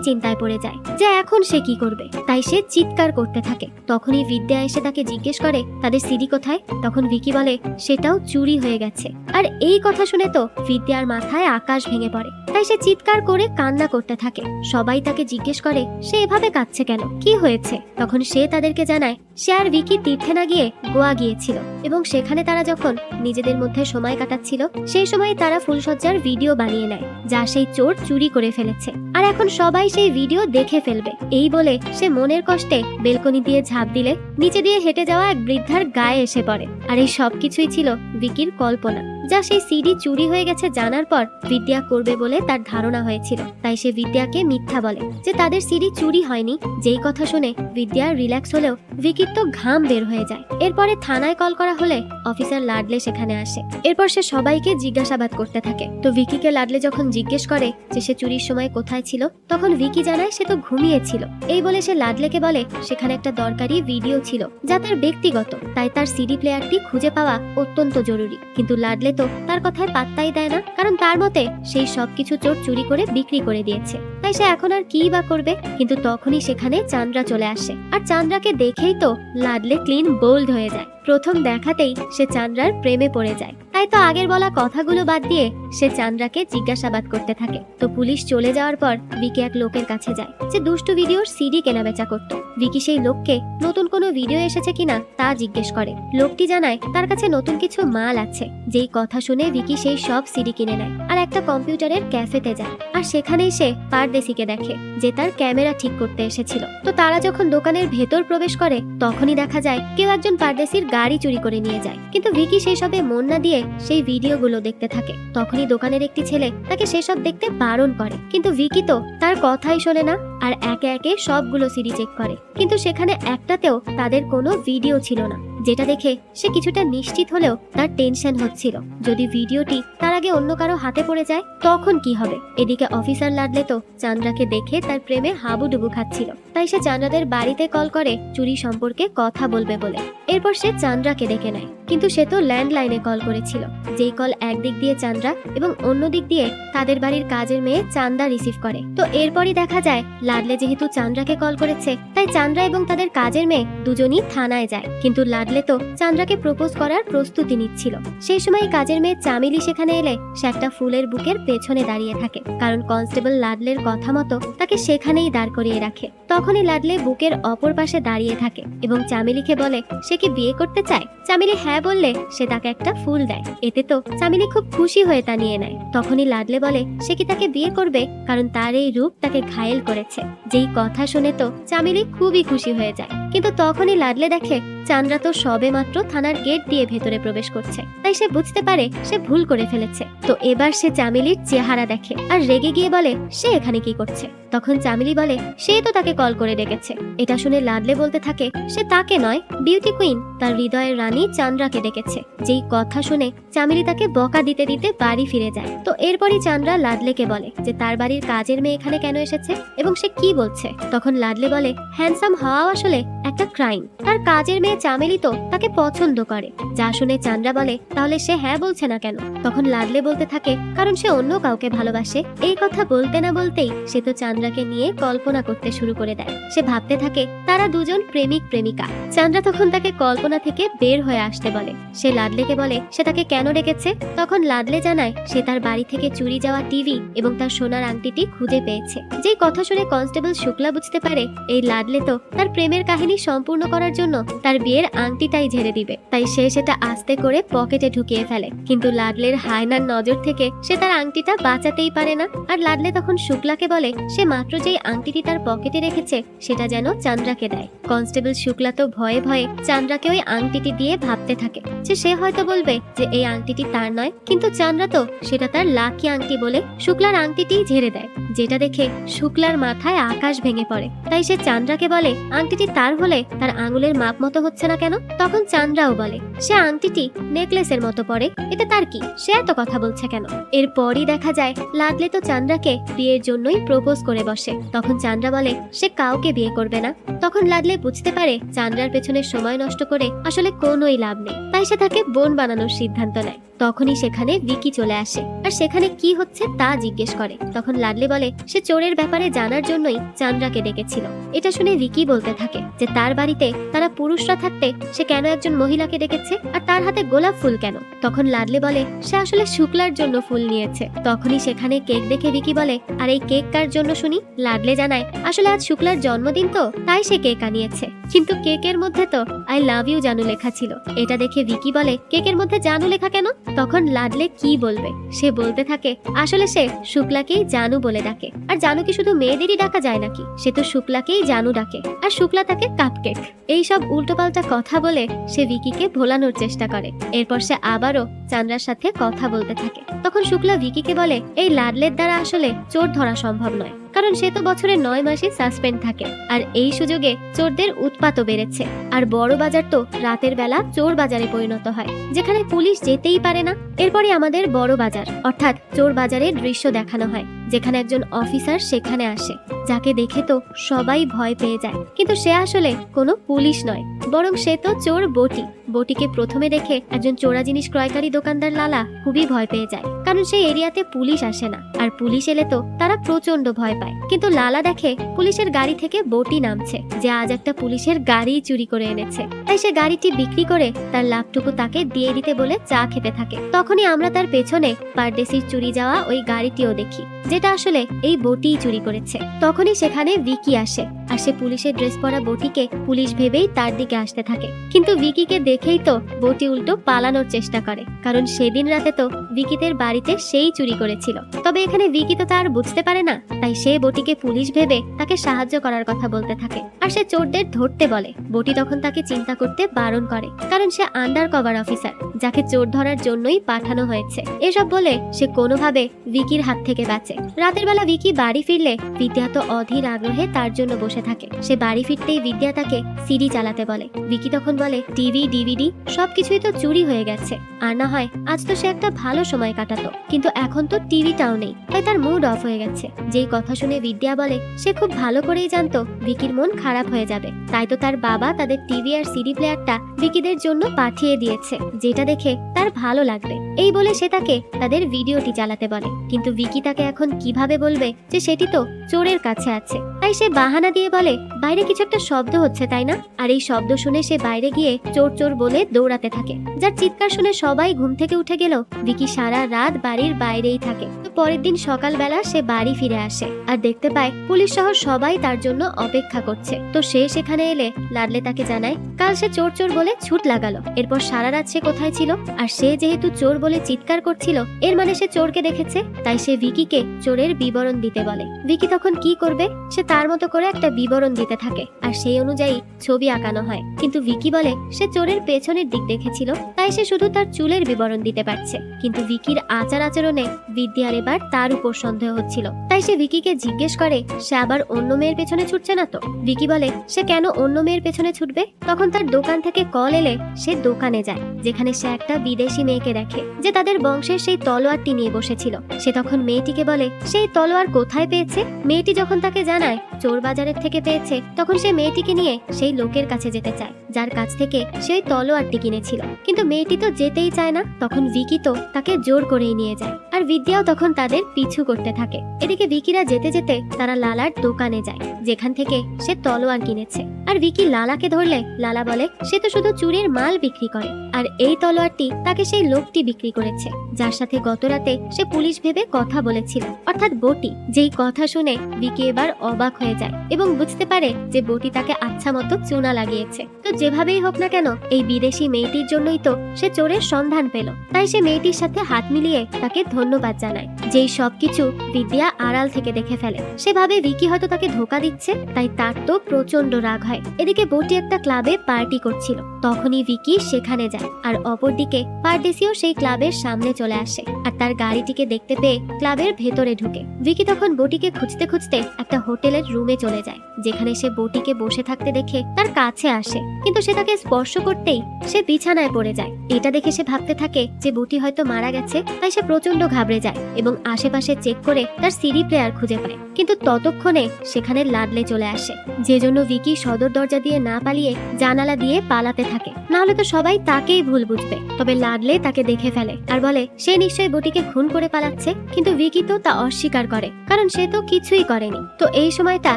A: চিন্তায় পড়ে যায় যে এখন সে কি করবে। তাই সে চিৎকার করতে থাকে। তখনই বিদ্যা এসে তাকে জিজ্ঞেস করে, তাদের সিডি কোথায়? তখন ভিকি বলে, সেটাও চুরি হয়ে গেছে। আর এই কথা শুনে তো বিদ্যার মাথায় আকাশ ভেঙে পড়ে। তাই সে চিৎকার করে কান্না করতে থাকে। সবাই তাকে জিজ্ঞেস করে, সে এভাবে কাঁদছে কেন? কি হয়েছে? তখন সে তাদেরকে জানায়, সে আর ভিকি তীর্থে না গিয়ে গোয়া গিয়েছিল। এবং সেখানে তারা যখন নিজেদের মধ্যে সময় কাটাচ্ছিল, সেই সময় তারা ফুলসজ্জার ভিডিও বানিয়ে নেয়, যা সেই চোর চুরি করে ফেলেছে। আর এখন সবাই সেই ভিডিও দেখে ফেলবে। এই বলে সে মনের কষ্টে বেলকনি দিয়ে ঝাঁপ দিলে নিচে দিয়ে হেঁটে যাওয়া এক বৃদ্ধার গায়ে এসে পড়ে। আর এই সব কিছুই ছিল ভিকির কল্পনা। যা সেই সিডি চুরি হয়ে গেছে জানার পর বিদ্যা করবে বলে তার ধারণা হয়েছিল। তাই সে বিদ্যাকে মিথ্যা বলে যে তাদের সিডি চুরি হয়নি। যেই কথা শুনে বিদ্যা রিল্যাক্স হলেও ভিকির তো ঘাম বের হয়ে যায়। এরপরে থানায় কল করা হলে অফিসার লাডলে সেখানে আসে। এরপর সে সবাইকে জিজ্ঞাসাবাদ করতে থাকে। তো ভিকিকে লাডলে যখন জিজ্ঞেস করে যে সে চুরির সময় কোথায় ছিল, তখন ভিকি জানায় সে তো ঘুমিয়েছিল এই বলে সে লাডলেকে বলে, সেখানে একটা দরকারি ভিডিও ছিল যা তার ব্যক্তিগত, তাই তার সিডি প্লেয়ারটি খুঁজে পাওয়া অত্যন্ত জরুরি। কিন্তু লাডলে তো, তার কথায় পাত্তাই দেয় না। কারণ তার মতে, সেই সবকিছু চোর চুরি করে বিক্রি করে দিয়েছে। তাই সে এখন আর কি বা করবে? কিন্তু তখনই সেখানে চান্দ্রা চলে আসে। আর চান্দ্রাকে দেখেই তো লাডলে ক্লিন বোল্ড হয়ে যায়। প্রথম দেখাতেই সে চান্দ্রার প্রেমে পড়ে যায়। তো আগের বলা কথাগুলো বাদ দিয়ে সে চান্দ্রাকে জিজ্ঞাসাবাদ করতে থাকে। তো পুলিশ চলে যাওয়ার পর বিকি এক লোকের কাছে যায়। যে দুষ্টু ভিডিওর সিডি কেনাবেচা করত। বিকি সেই লোককে নতুন কোনো ভিডিও এসেছে কিনা তা জিজ্ঞেস করে। লোকটি জানায়, তার কাছে নতুন কিছু মাল আছে। যেই কথা শুনে বিকি সেই সব সিডি কিনে নেয় আর একটা কম্পিউটারের ক্যাফেতে যায়। আর সেখানেই সে পারদেশিকে দেখে, যে তার ক্যামেরা ঠিক করতে এসেছিল। তো তারা যখন দোকানের ভেতর প্রবেশ করে, তখনই দেখা যায়, কেউ একজন পারদেশির গাড়ি চুরি করে নিয়ে যায়। কিন্তু ভিকি সেই সবে মন না দিয়ে সেই ভিডিওগুলো দেখতে থাকে। তখনই দোকানের একটি ছেলে তাকে সেসব দেখতে বারণ করে। কিন্তু ভিকি তো তার কথাই শোনে না আর একে একে সবগুলো সিডি চেক করে। কিন্তু সেখানে একটাতেও তাদের কোনো ভিডিও ছিল না, যেটা দেখে সে কিছুটা নিশ্চিত হলেও তার টেনশন হচ্ছিল। যদি ভিডিওটি তার আগে অন্য কারও হাতে পড়ে যায়, তখন কি হবে? এদিকে অফিসার লাডলে তো চান্দ্রাকে দেখে তার প্রেমে হাবুডুবু খাচ্ছিল। তাই সে চান্দ্রাদের বাড়িতে কল করে চুরি সম্পর্কে কথা বলবে বলে। এরপর সে চান্দ্রাকে ডেকে নেয়। কিন্তু সে তো ল্যান্ডলাইনে কল করেছিল। যেই কল একদিক দিয়ে চান্দ্রা এবং অন্য দিক দিয়ে তাদের বাড়ির কাজের মেয়ে চান্দা রিসিভ করে। তো এরপরই দেখা যায়, লাডলে যেহেতু চান্দ্রাকে কল করেছে, তাই চান্দ্রা এবং তাদের কাজের মেয়ে দুজনই থানায় যায়। কিন্তু লাডলে তো চান্দ্রাকে প্রপোজ করার প্রস্তুতি নিচ্ছিল। সেই সময় কাজের মেয়ে চামিলি সেখানে এলে সে একটা ফুলের বুকের পেছনে দাঁড়িয়ে থাকে। কারণ কনস্টেবল লাডলের কথা মতো তাকে সেখানেই দাঁড় করিয়ে রাখে। তখনই লাডলে বুকের অপর পাশে দাঁড়িয়ে থাকে এবং চামিলিকে বলে, সে কি বিয়ে করতে চায়? চামিলি হ্যাঁ বললে, সে তাকে একটা ফুল দেয়। এতে তো চামেলি খুব খুশি হয়ে তা নিয়ে নেয়। তখনই লাডলে বলে, সে কি তাকে বিয়ে করবে? কারণ তার এই রূপ তাকে ঘায়েল করেছে। যেই কথা শুনে তো চামেলি খুবই খুশি হয়ে যায়। কিন্তু তখনই লাডলে দেখে চান্দ্রা তো সবে মাত্র থানার গেট দিয়ে ভেতরে প্রবেশ করছে। তাই সে বুঝতে পারে সে ভুল করে ফেলেছে। তো এবার সে চামিলির চেহারা দেখে আর রেগে গিয়ে বলে, সে এখানে কি করছে? তখন চামিলি বলে, সে তো তাকে কল করে ডেকেছে। এটা শুনে লাডলে বলতে থাকে, সে তাকে নয়, বিউটি কুইন। তার হৃদয়ের রানী চান্দ্রাকে ডেকেছে। যেই কথা শুনে চামিলি তাকে বকা দিতে দিতে বাড়ি ফিরে যায়। তো এরপরই চান্দ্রা লাডলেকে বলে যে, তার বাড়ির কাজের মেয়ে এখানে কেন এসেছে? এবং সে কি বলছে? তখন লাডলে বলে, হ্যান্ডসাম হওয়া আসলে একটা ক্রাইম। তার কাজের মেয়ে চামেলি তো তাকে পছন্দ করে। যা শুনে চান্দ্রা বলে, তাহলে সে হ্যাঁ বলছে না কেন? তখন লাডলে বলতে থাকে, কারণ সে অন্য কাউকে ভালোবাসে। এই কথা বলতে না বলতেই সে তো চান্দ্রাকে নিয়ে কল্পনা করতে শুরু করে দেয়। সে ভাবতে থাকে, তারা দুজন প্রেমিক, প্রেমিকা। চান্দ্রা তখন তাকে কল্পনা থেকে বের হয়ে আসতে বলে। সে লাডলেকে বলে, সে তাকে কেন ডেকেছে? তখন লাডলে জানায়, সে তার বাড়ি থেকে চুরি যাওয়া টিভি এবং তার সোনার আংটিটি খুঁজে পেয়েছে। যেই কথা শুনে কনস্টেবল শুক্লা বুঝতে পারে, এই লাডলে তো তার প্রেমের কাহিনী সম্পূর্ণ করার জন্য তার বিয়ের আংটিটাই ঝেড়ে দিবে। তাই সে সেটা আস্তে করে পকেটে ঢুকিয়ে ফেলে। কিন্তু লাডলের হায়নার নজর থেকে সে তার আংটিটা বাঁচাতেই পারে না। আর লাডলে তখন শুক্লাকে বলে, সে মাত্র যেই আংটিটি তার পকেটে রেখেছে, সেটা যেন চান্দ্রাকে দেয়। কনস্টেবল শুক্লা তো ভয়ে ভয়ে চান্দ্রাকে ওই আংটিটি দিয়ে ভাবতে থাকে। যে সে হয়তো বলবে যে, এই আংটিটি তার নয়। কিন্তু চান্দ্রা তো সেটা তার লাকি আংটি বলে শুক্লার আংটিটি ঝেড়ে দেয়। যেটা দেখে শুক্লার মাথায় আকাশ ভেঙে পড়ে। তাই সে চান্দ্রাকে বলে, আংটিটি তার হলে তার আঙুলের মাপ মতো হতো হচ্ছে না কেন? তখন চান্দ্রাও বলে, সে আংটিটি নেকলেসের মতো পরে এটা তার কি? সে এত কথা বলছে কেন? এরপরই দেখা যায়, লাগলে তো চান্দ্রাকে বিয়ের জন্যই প্রপোজ করে বসে। তখন চান্দ্রা বলে, সে কাউকে বিয়ে করবে না। তখন লাগলে বুঝতে পারে, চান্দ্রার পেছনে সময় নষ্ট করে আসলে কোনোই লাভ নেই। তাই সে তাকে বোন বানানোর সিদ্ধান্ত নেয়। তখনই সেখানে ভিকি চলে আসে। আর সেখানে কি হচ্ছে তা জিজ্ঞেস করে। তখন লাডলি বলে, সে চোরের ব্যাপারে জানার জন্যই চান্দ্রাকে ডেকেছিল। এটা শুনে ভিকি বলতে থাকে যে, তার বাড়িতে তারা পুরুষরা থাকতে সে কেন একজন মহিলাকে ডেকেছে আর তার হাতে গোলাপ ফুল কেন? তখন লাডলি বলে, সে আসলে শুক্লার জন্য ফুল নিয়েছে। তখনই সেখানে কেক দেখে ভিকি বলে, আর এই কেক কার জন্য শুনি? লাডলে জানায়, আসলে আজ শুক্লার জন্মদিন তো, তাই সে কেক আনিয়েছে। কিন্তু কেকের মধ্যে তো, আই লাভ ইউ, জানু লেখা ছিল। এটা দেখে ভিকি বলে, কেকের মধ্যে জানু লেখা কেন? তখন লাডলে কি বলবে? সে বলতে থাকে, আসলে সে শুক্লাকেই জানু বলে ডাকে। আর জানু কি শুধু মেয়েদেরই ডাকা যায় নাকি? সে তো শুক্লাকেই জানু ডাকে। আর শুক্লা তাকে কাপকেক। এইসব উল্টোপাল্টা কথা বলে সে ভিকিকে ভোলানোর চেষ্টা করে। এরপর সে আবারও চান্দ্রার সাথে কথা বলতে থাকে। তখন শুক্লা ভিকিকে বলে, এই লাডলের দ্বারা আসলে চোর ধরা সম্ভব নয়। কারণ সে তো বছরে নয় মাসে সাসপেন্ড থাকে। আর এই সুযোগে চোরদের উৎপাতও বেড়েছে। আর বড় বাজার তো রাতের বেলা চোর বাজারে পরিণত হয়। যেখানে পুলিশ যেতেই পারে না, এরপরে আমাদের বড় বাজার, অর্থাৎ চোর বাজারের দৃশ্য দেখানো হয়, যেখানে একজন অফিসার সেখানে আসে, যাকে দেখে তো সবাই ভয় পেয়ে যায়। কিন্তু সে আসলে কোনো পুলিশ নয়, বরং সে তো চোর বটি। বটিকে প্রথমে দেখে একজন চোরা জিনিস ক্রয়কারী দোকানদার লালা খুবই ভয় পেয়ে যায়। কারণ সেই এরিয়াতে পুলিশ আসে না। আর পুলিশ এলে তো তারা প্রচণ্ড ভয় পায়। কিন্তু লালা দেখে পুলিশের গাড়ি থেকে বটি নামছে, যে আজ একটা পুলিশের গাড়ি চুরি করে এনেছে। তাই সে গাড়িটি বিক্রি করে তার লাভটুকু তাকে দিয়ে দিতে বলে চা খেতে থাকে। তখনই আমরা তার পেছনে পারদেশির চুরি যাওয়া ওই গাড়িটিও দেখি, যেটা আসলে এই বটিই চুরি করেছে। তখনই সেখানে ভিকি আসে, আর সে পুলিশের ড্রেস পরা বটিকে পুলিশ ভেবেই তার দিকে আসতে থাকে। কিন্তু ভিকিকে দেখেই তো বটি উল্টো পালানোর চেষ্টা করে, কারণ সেদিন রাতে তো ভিকিদের বাড়িতে সেই চুরি করেছিল। তবে এখানে ভিকি তো তার বুঝতে পারে না, তাই সে বটিকে পুলিশ ভেবে তাকে সাহায্য করার কথা বলতে থাকে। আর সে চোরদের ধরতে বলে, বটি তখন তাকে চিন্তা করতে বারণ করে, কারণ সে আন্ডার কভার অফিসার যাকে চোর ধরার জন্যই পাঠানো হয়েছে। এসব বলে সে কোনোভাবে ভিকির হাত থেকে বাঁচে। রাতের বেলা ভিকি বাড়ি ফিরলে বিদ্যা তো অধীর আগ্রহে তার জন্য বসে থাকে। সে বাড়ি ফিরতেই বিদ্যা তাকে সিডি চালাতে বলে। ভিকি তখন বলে টিভি ডিভিডি সবকিছুই তো চুরি হয়ে গেছে। আর না হয়, আজ তো সে একটা ভালো সময় কাটাতো। কিন্তু এখন তো টিভিটাও নেই, তাই তার মুড অফ হয়ে গেছে। যেই কথা শুনে বিদ্যা বলে, সে খুব ভালো করেই জানতো, ভিকির মন খারাপ হয়ে যাবে। তাই তো তার বাবা তাদের টিভি আর সিডি প্লেয়ারটা ভিকিদের জন্য পাঠিয়ে দিয়েছে, যেটা দেখে তার ভালো লাগবে। এই বলে সে তাকে তাদের ভিডিওটি চালাতে বলে। কিন্তু ভিকি তাকে এখন কীভাবে বলবে যে সেটি তো চোরের কাছে আছে। তাই সে বাহানা দিয়ে বলে, বাইরে কিছু একটা শব্দ হচ্ছে, তাই না? আর এই শব্দ শুনে সে বাইরে গিয়ে চোর চোর বলে দৌড়াতে থাকে। যার চিৎকার শুনে সবাই ঘুম থেকে উঠে গেল। ভিকি সারা রাত বাড়ির বাইরেই থাকে। পরের দিন সকালবেলা সে বাড়ি ফিরে আসে আর দেখতে পায় পুলিশ সহ সবাই তার জন্য অপেক্ষা করছে। তো সে সেখানে এলে লাডলে তাকে জানায়, কাল সে চোর চোর বলে ছুট লাগালো। এরপর সারা রাত সে কোথায় ছিল? আর সে যেহেতু চোর বলে চিৎকার করছিল, এর মানে সে চোরকে দেখেছে? তাই সে ভিকিকে চোরের বিবরণ দিতে বলে। ভিকি তখন কি করবে? সে তার মতো করে একটা বিবরণ দিতে থাকে। আর সেই অনুযায়ী ছবি আঁকানো হয়। কিন্তু ভিকি বলে, সে চোরের পেছনের দিক দেখেছিল, তাই সে শুধু তার চুলের বিবরণ দিতে পারছে। কিন্তু ভিকির আচার আচরণে বিদ্যার এবার তার উপর সন্দেহ হচ্ছিল। তাই সে ভিকিকে জিজ্ঞেস করে, সে আবার অন্য মেয়ের পেছনে ছুটছে না তো? ভিকি বলে, সে কেন অন্য মেয়ের পেছনে ছুটবে? তখন তার দোকান থেকে কল এলে সে দোকানে যায়, যেখানে সে একটা বিদেশি মেয়েকে দেখে, যে তাদের বংশের সেই তলোয়ারটি নিয়ে বসেছিল। সে তখন মেয়েটিকে বলে, সেই তলোয়ার কোথায় পেয়েছে? মেয়েটি যখন তাকে জানায় চোর বাজারের থেকে পেয়েছে, তখন সে মেয়েটিকে নিয়ে সেই লোকের কাছে যেতে চায়, যার কাছ থেকে সেই তলোয়ারটি কিনেছিল। কিন্তু মেয়েটি তো যেতেই চায় না, তখন ভিকি তো তাকে জোর করেই নিয়ে যায়। আর বিদ্যাও তখন তাদের পিছু করতে থাকে। এদিকে ভিকিরা যেতে যেতে তারা লালার দোকানে যায়, যেখান থেকে সে তলোয়ার কিনেছে। আর ভিকি লালাকে ধরলে, লালা বলে, সে তো শুধু চুরির মাল বিক্রি করে। আর এই তলোয়ারটি তাকে সেই লোকটি বিক্রি করেছে, যার সাথে গত রাতে সে পুলিশ ভেবে কথা বলেছিল। অর্থাৎ বটি, যেই কথা শুনে ভিকি এবার অবাক হয়ে যায় এবং বুঝতে পারে যে বটি তাকে আচ্ছা মতো চুনা লাগিয়েছে। তো যেভাবেই হোক না কেন, এই বিদেশি মেয়েটির জন্যই তো সে চোরের সন্ধান পেল। তাই সে মেয়েটির সাথে হাত মিলিয়ে তাকে ধন্যবাদ জানায়, যেই সবকিছু বিদ্যা আড়াল থেকে দেখে ফেলে। সে ভাবে ভিকি হয়তো তাকে ধোকা দিচ্ছে, তাই তার তো প্রচণ্ড রাগ হয়। এদিকে বটি একটা ক্লাবে পার্টি করছিল। তখনই ভিকি সেখানে যায়, আর অপরদিকে পারদেশিও সেই ক্লাবের সামনে চলে আসে, আর তার গাড়িটিকে দেখতে পেয়ে ক্লাবের ভেতরে ঢুকে। ভিকি তখন বটিকে খুঁজতে খুঁজতে একটা হোটেলের রুমে চলে যায়, যেখানে সে বটিকে বসে থাকতে দেখে তার কাছে আসে। কিন্তু সে তাকে স্পর্শ করতেই সে বিছানায় পড়ে যায়। এটা দেখে সে ভাবতে থাকে যে বটি হয়তো মারা গেছে, তাই সে প্রচণ্ড ঘাবড়ে যায় এবং আশেপাশে চেক করে তার সিডি প্লেয়ার খুঁজে পায়। কিন্তু ততক্ষণে সেখানে লাডলে চলে আসে। যে জন্য ভিকি সদর দরজা দিয়ে না পালিয়ে জানালা দিয়ে পালাতে থাকে। না হলে তো সবাই তাকেই ভুল বুঝবে। তবে লাডলে তাকে দেখে ফেলে আর বলে, সে নিশ্চয়ই বটিকে খুন করে পালাচ্ছে। কিন্তু ভিকি তো তা অস্বীকার করে, কারণ সে তো কিছুই করেনি। তো এই সময়টা